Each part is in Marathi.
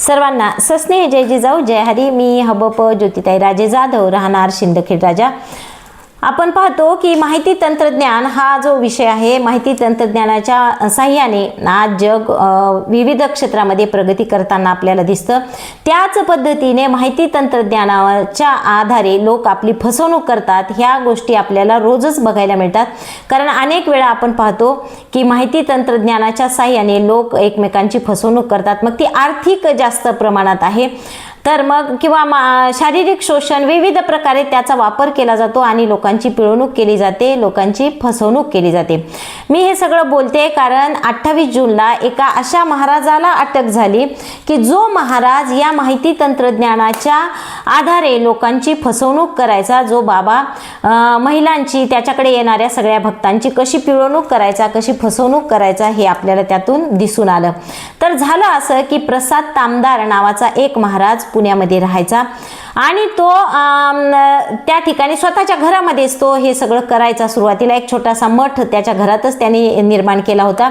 सर्वांना सस्नेह जय जिजाऊ जय हरी मी हबप ज्योतिताई राजे जाधव राहणार शिंदखेड राजा. आपण पाहतो की माहिती तंत्रज्ञान हा जो विषय आहे माहिती तंत्रज्ञानाच्या साह्याने आज जग विविध क्षेत्रामध्ये प्रगती करताना आपल्याला दिसतं. त्याच पद्धतीने माहिती तंत्रज्ञानाच्या आधारे लोक आपली फसवणूक करतात ह्या गोष्टी आपल्याला रोजच बघायला मिळतात. कारण अनेक वेळा आपण पाहतो की माहिती तंत्रज्ञानाच्या साह्याने लोक एकमेकांची फसवणूक करतात. मग ती आर्थिक जास्त प्रमाणात आहे. तर मग किंवा मा शारीरिक शोषण विविध प्रकारे त्याचा वापर केला जातो आणि लोकांची पिळवणूक केली जाते लोकांची फसवणूक केली जाते. मी हे सगळं बोलते कारण अठ्ठावीस जूनला एका अशा महाराजाला अटक झाली की जो महाराज या माहिती तंत्रज्ञानाच्या आधारे लोकांची फसवणूक करायचा जो बाबा महिलांची त्याच्याकडे येणाऱ्या सगळ्या भक्तांची कशी पिळवणूक करायचा कशी फसवणूक करायचा हे आपल्याला त्यातून दिसून आलं. तर झालं असं की प्रसाद तामदार नावाचा एक महाराज पुण्यामध्ये राहायचा आणि तो त्या ठिकाणी स्वतःच्या घरामध्येच तो हे सगळं करायचा सुरुवातीला. एक छोटासा मठ त्याच्या घरातच त्याने निर्माण केला होता.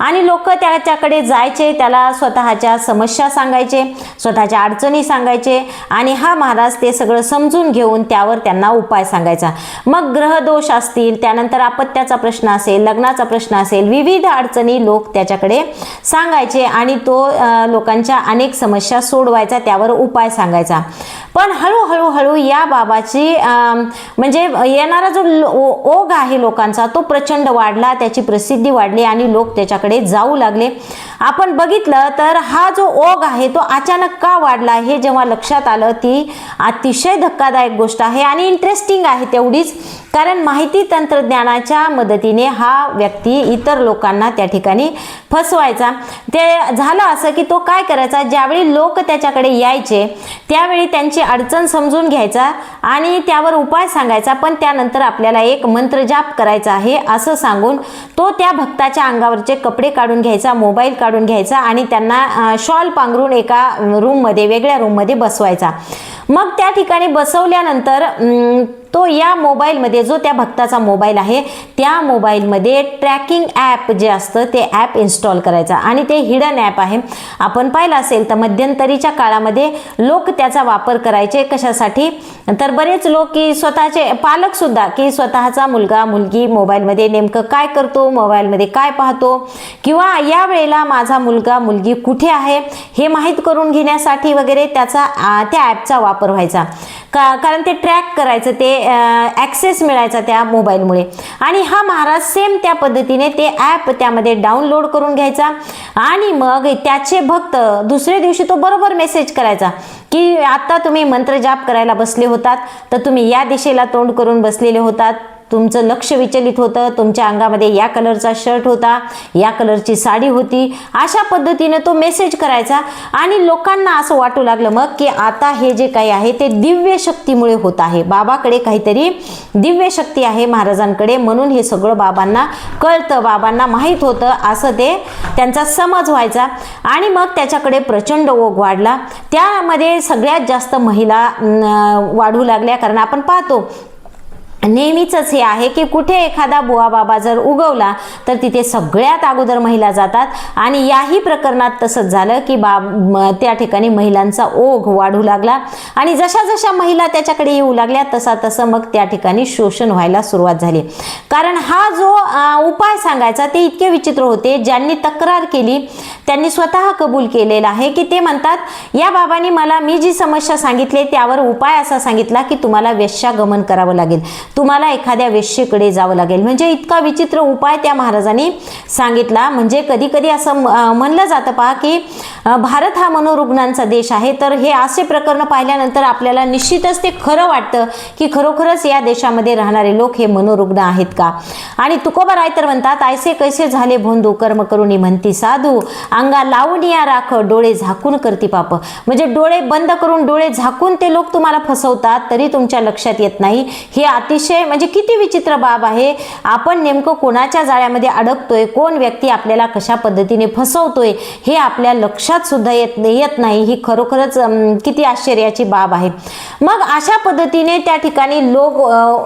आणि लोक त्याच्याकडे जायचे त्याला स्वतःच्या समस्या सांगायचे स्वतःच्या अडचणी सांगायचे. आणि हा महाराज ते सगळं समजून घेऊन त्यावर त्यांना उपाय सांगायचा. मग ग्रहदोष असतील त्यानंतर अपत्याचा प्रश्न असेल लग्नाचा प्रश्न असेल विविध अडचणी लोक त्याच्याकडे सांगायचे आणि तो लोकांच्या अनेक समस्या सोडवायचा त्यावर उपाय सांगायचा. पण हळूहळू हळू या बाबाची म्हणजे येणारा जो लो- ओ- ओघ आहे लोकांचा तो प्रचंड वाढला त्याची प्रसिद्धी वाढली आणि लोक त्याच्याकडे जाऊ लागले. आपण बघितलं तर हा जो ओघ आहे तो अचानक का वाढला हे जेव्हा लक्षात आलं ती अतिशय धक्कादायक गोष्ट आहे आणि इंटरेस्टिंग आहे तेवढीच. कारण माहिती तंत्रज्ञानाच्या मदतीने हा व्यक्ती इतर लोकांना त्या ठिकाणी फसवायचा. ते झालं असं की तो काय करायचा? ज्यावेळी लोक त्याच्याकडे यायचे त्यावेळी त्यांची अडचण समजून घ्यायचा आणि त्यावर उपाय सांगायचा. पण त्यानंतर आपल्याला एक मंत्रजाप करायचा आहे असं सांगून तो त्या भक्ताच्या अंगावरचे कपडे कपडे काढून घ्यायचा मोबाईल काढून घ्यायचा आणि त्यांना शॉल पांघरून एका रूममध्ये वेगळ्या रूममध्ये बसवायचा. मग त्या ठिकाणी बसवल्यानंतर तो या मोबाईलमध्ये जो त्या भक्ताचा मोबाईल आहे त्या मोबाईलमध्ये ट्रॅकिंग ॲप जे असतं ते ॲप इन्स्टॉल करायचा. आणि ते हिडन ॲप आहे. आपण पाहिलं असेल तर मध्यंतरीच्या काळामध्ये लोक त्याचा वापर करायचे कशासाठी? तर बरेच लोक की स्वतःचे पालकसुद्धा की स्वतःचा मुलगा मुलगी मोबाईलमध्ये नेमकं काय करतो मोबाईलमध्ये काय पाहतो? किंवा या वेळेला माझा मुलगा मुलगी कुठे आहे? हे माहीत करून घेण्यासाठी वगैरे त्याचा त्या ॲपचा वापर व्हायचा. का कारण ते ट्रॅक करायचं ते ॲक्सेस मिळायचा त्या मोबाईलमुळे आणि हा महाराज सेम त्या पद्धतीने ते ॲप त्यामध्ये डाउनलोड करून घ्यायचा. आणि मग त्याचे भक्त दुसऱ्या दिवशी तो बरोबर मेसेज करायचा की आता तुम्ही मंत्रजाप करायला बसले होतात तर तुम्ही या दिशेला तोंड करून बसलेले होतात. तुमचं लक्ष विचलित होतं तुमच्या अंगामध्ये या कलरचा शर्ट होता या कलरची साडी होती. अशा पद्धतीनं तो मेसेज करायचा आणि लोकांना असं वाटू लागलं मग की आता हे जे काही आहे ते दिव्य शक्तीमुळे होत आहे. बाबाकडे काहीतरी दिव्य शक्ती आहे महाराजांकडे. म्हणून हे सगळं बाबांना कळतं बाबांना माहीत होतं. असं ते त्यांचा समज व्हायचा आणि मग त्याच्याकडे प्रचंड ओघ वाढला. त्यामध्ये सगळ्यात जास्त महिला वाढू लागल्या. कारण आपण पाहतो नेहमीच हे आहे की कुठे एखादा बुवा बाबा जर उगवला तर तिथे सगळ्यात अगोदर महिला जातात. आणि याही प्रकरणात तसंच झालं की बा त्या ठिकाणी महिलांचा ओघ वाढू लागला. आणि जशा जशा महिला त्याच्याकडे येऊ लागल्या तसा तसं मग त्या ठिकाणी शोषण व्हायला सुरुवात झाली. कारण हा जो उपाय सांगायचा ते इतके विचित्र होते. ज्यांनी तक्रार केली त्यांनी स्वतः कबूल केलेलं आहे की ते म्हणतात या बाबांनी मला मी जी समस्या सांगितली त्यावर उपाय असा सांगितला की तुम्हाला वेश्यागमन करावं लागेल. तुम्हाला एखाद्या वेश्येकडे जावं लागेल. म्हणजे इतका विचित्र उपाय त्या महाराजांनी सांगितला. म्हणजे कधी कधी असं म्हणलं जातं पहा की भारत हा मनोरुग्णांचा देश आहे. तर हे असे प्रकरण पाहिल्यानंतर आपल्याला निश्चितच ते खरं वाटतं की खरोखरच या देशामध्ये राहणारे लोक हे मनोरुग्ण आहेत का? आणि तुकोबा राय तर म्हणतात ऐसे कैसे झाले भोंदू कर्म करुणी म्हणती साधू अंगा लावून या राख डोळे झाकून करती पाप. म्हणजे डोळे बंद करून डोळे झाकून ते लोक तुम्हाला फसवतात तरी तुमच्या लक्षात येत नाही. हे अतिशय अतिशय म्हणजे किती विचित्र बाब आहे. आपण नेमकं कोणाच्या जाळ्यामध्ये अडकतोय? कोण व्यक्ती आपल्याला कशा पद्धतीने फसवतोय? हे आपल्या लक्षात सुद्धा येत येत नाही. ही खरोखरच किती आश्चर्याची बाब आहे. मग अशा पद्धतीने त्या ठिकाणी लोक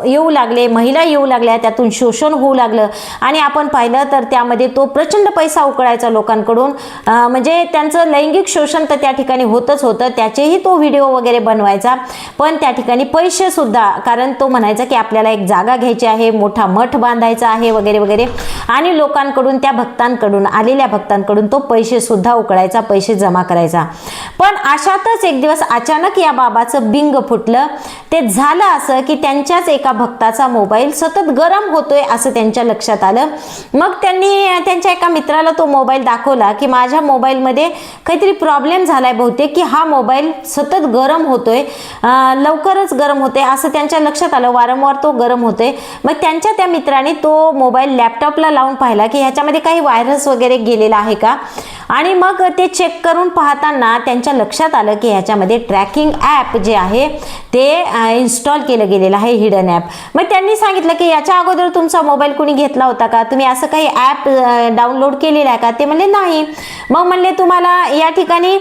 येऊ लागले महिला येऊ लागल्या त्यातून शोषण होऊ लागलं. आणि आपण पाहिलं तर त्यामध्ये तो प्रचंड पैसा उकळायचा लोकांकडून. म्हणजे त्यांचं लैंगिक शोषण तर त्या ठिकाणी होतच होतं. त्याचेही तो व्हिडिओ वगैरे बनवायचा. पण त्या ठिकाणी पैसे सुद्धा कारण तो म्हणायचा की आपल्याला एक जागा घ्यायची आहे मोठा मठ बांधायचा आहे वगैरे वगैरे. आणि लोकांकडून त्या भक्तांकडून आलेल्या भक्तांकडून तो पैसे सुद्धा उकळायचा पैसे जमा करायचा. पण अशातच एक दिवस अचानक या बाबाचं बिंग फुटलं. ते झालं असं की त्यांच्याच एका भक्ताचा मोबाईल सतत गरम होतोय असं त्यांच्या लक्षात आलं. मग त्यांनी त्यांच्या एका मित्राला तो मोबाईल दाखवला की माझ्या मोबाईलमध्ये काहीतरी प्रॉब्लेम झालाय बहुतेक की हा मोबाईल सतत गरम होतोय लवकरच गरम होते असं त्यांच्या लक्षात आलं. वारंवार तो गरम होतोय. मग त्यांच्या त्या मित्राने तो मोबाईल लॅपटॉपला लावून पाहिला की ह्याच्यामध्ये काही व्हायरस वगैरे गेलेला आहे का? आणि मग ते चेक करून पाहताना त्यांच्या लक्षात आलं की ह्याच्यामध्ये ट्रॅकिंग ॲप जे आहे ते इन्स्टॉल केलं गेलेलं आहे हिडन ॲप मग त्यांनी सांगितलं की याच्या अगोदर तुमचा मोबाईल कुणी घेतला होता का? तुम्ही असं काही ॲप डाउनलोड केलेलं आहे का? ते म्हणले नाही. मग म्हणले तुम्हाला या ठिकाणी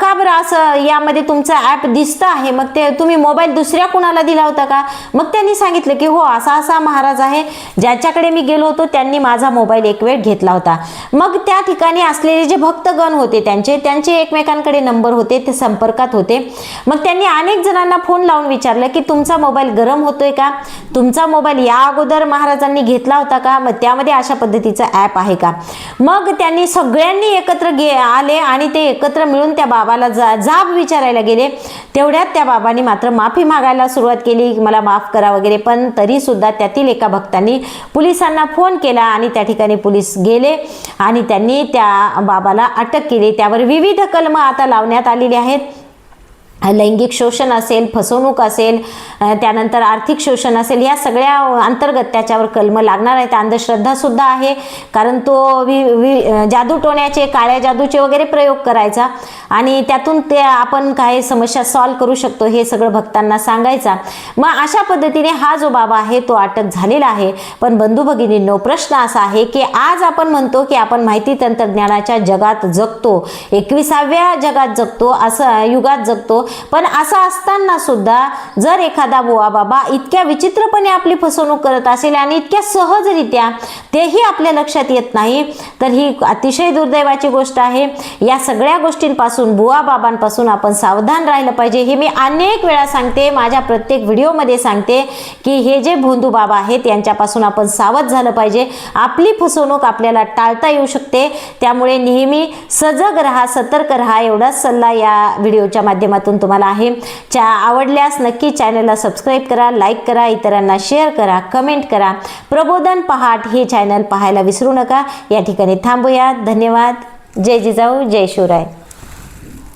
का बरं असं यामध्ये तुमचं ॲप दिसतं आहे? मग ते तुम्ही मोबाईल दुसऱ्या कुणाला दिला होता का? मग त्यांनी सांगितलं की हो असा असा महाराज आहे. ज्याच्याकडे मी गेलो होतो त्यांनी माझा मोबाईल एक वेळ घेतला होता. मग त्या ठिकाणी असले असलेले जे भक्तगण होते त्यांचे त्यांचे एकमेकांकडे नंबर होते ते संपर्कात होते. मग त्यांनी अनेक जणांना फोन लावून विचारलं की तुमचा मोबाईल गरम होतोय का? तुमचा मोबाईल या अगोदर महाराजांनी घेतला होता का? मग त्यामध्ये अशा पद्धतीचा ॲप आहे का? मग त्यांनी सगळ्यांनी एकत्र गे आले आणि ते एकत्र मिळून त्या बाबाला जा जाब विचारायला गेले. तेवढ्यात त्या बाबांनी मात्र माफी मागायला सुरुवात केली. की मला माफ करा वगैरे. पण तरी सुद्धा त्यातील एका भक्तांनी पोलिसांना फोन केला आणि त्या ठिकाणी पोलीस गेले आणि त्यांनी त्या बाबाला अटक केली. त्यावर विविध कलम आता लावण्यात आलेली आहेत. लैंगिक शोषण असेल फसवणूक असेल त्यानंतर आर्थिक शोषण असेल या सगळ्या अंतर्गत त्याच्यावर कलम लागणार आहेत. अंधश्रद्धा अंधश्रद्धासुद्धा आहे कारण तो वि, वि जादू टोण्याचे काळ्या जादूचे वगैरे प्रयोग करायचा आणि त्यातून ते आपण काही समस्या सॉल्व करू शकतो हे सगळं भक्तांना सांगायचा. मग अशा पद्धतीने हा जो बाबा आहे तो अटक झालेला आहे. पण बंधू भगिनींनो प्रश्न असा आहे की आज आपण म्हणतो की आपण माहिती तंत्रज्ञानाच्या जगात जगतो. एकविसाव्या जगात जगतो असं युगात जगतो. पण असं असताना सुद्धा जर एखादा बुवा बाबा इतक्या विचित्रपणे आपली फसवणूक करत असेल आणि इतक्या सहजरित्या तेही आपल्या लक्षात येत नाही तर ही अतिशय दुर्दैवाची गोष्ट आहे. या सगळ्या गोष्टींपासून बुवा बाबांपासून आपण सावधान राहिलं पाहिजे. हे मी अनेक वेळा सांगते माझ्या प्रत्येक व्हिडिओमध्ये सांगते की हे जे भोंदू बाबा आहेत यांच्यापासून आपण सावध झालं पाहिजे. आपली फसवणूक आपल्याला टाळता येऊ शकते. त्यामुळे नेहमी सजग राहा सतर्क राहा एवढाच सल्ला या व्हिडिओच्या माध्यमातून तुम्हाला आहे. च्या आवडल्यास नक्की चॅनलला सबस्क्राईब करा लाईक करा इतरांना शेअर करा कमेंट करा. प्रबोधन पहाट हे चॅनल पाहायला विसरू नका. या ठिकाणी थांबूया. धन्यवाद. जय जिजाऊ जय शिवराय.